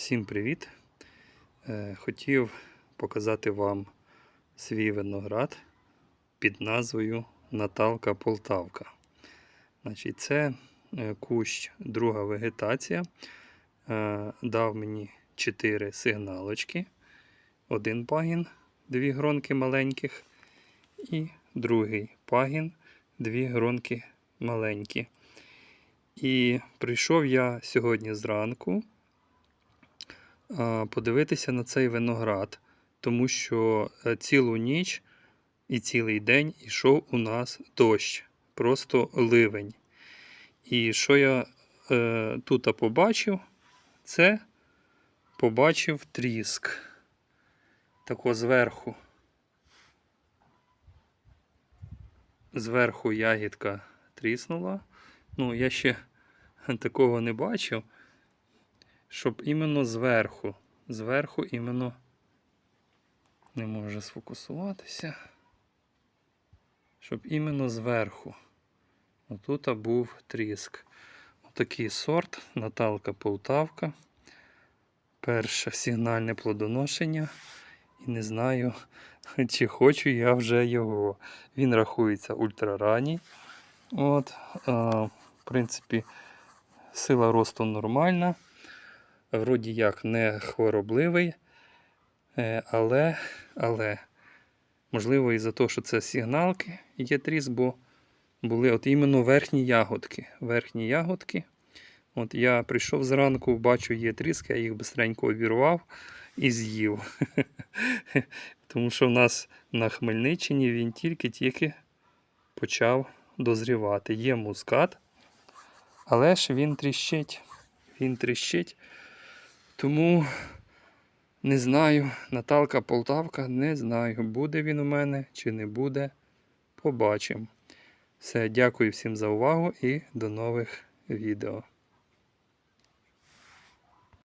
Всім привіт! Е, Хотів показати вам свій виноград під назвою Наталка Полтавка. Значить, це е, кущ друга вегетація. Е, Дав мені 4 сигналочки. Один пагін, дві гронки маленьких, і другий пагін, дві гронки маленькі. І прийшов я сьогодні зранку подивитися на цей виноград, тому що е, цілу ніч і цілий день йшов у нас дощ, просто ливень. І що я е, тут побачив, це побачив тріск. Тако зверху. Зверху ягідка тріснула. Ну, я ще такого не бачив щоб іменно зверху, зверху іменно не може сфокусуватися. Щоб іменно зверху. Отут був тріск. Отакий сорт Наталка Полтавка. Перше сигнальне плодоношення. І не знаю, чи хочу я вже його. Він рахується ультраранній. От, а, в принципі, сила росту нормальна вроді як не хворобливий, е, але, але можливо із-за того, що це сигналки є тріс, бо були от іменно верхні ягодки. Верхні ягодки. От Я прийшов зранку, бачу, є тріски, я їх бистренько обірвав і з'їв. Тому що в нас на Хмельниччині він тільки-тільки почав дозрівати. Є мускат, але ж він тріщить. Він тріщить. Тому не знаю, Наталка Полтавка, не знаю, буде він у мене чи не буде. Побачимо. Все, дякую всім за увагу і до нових відео.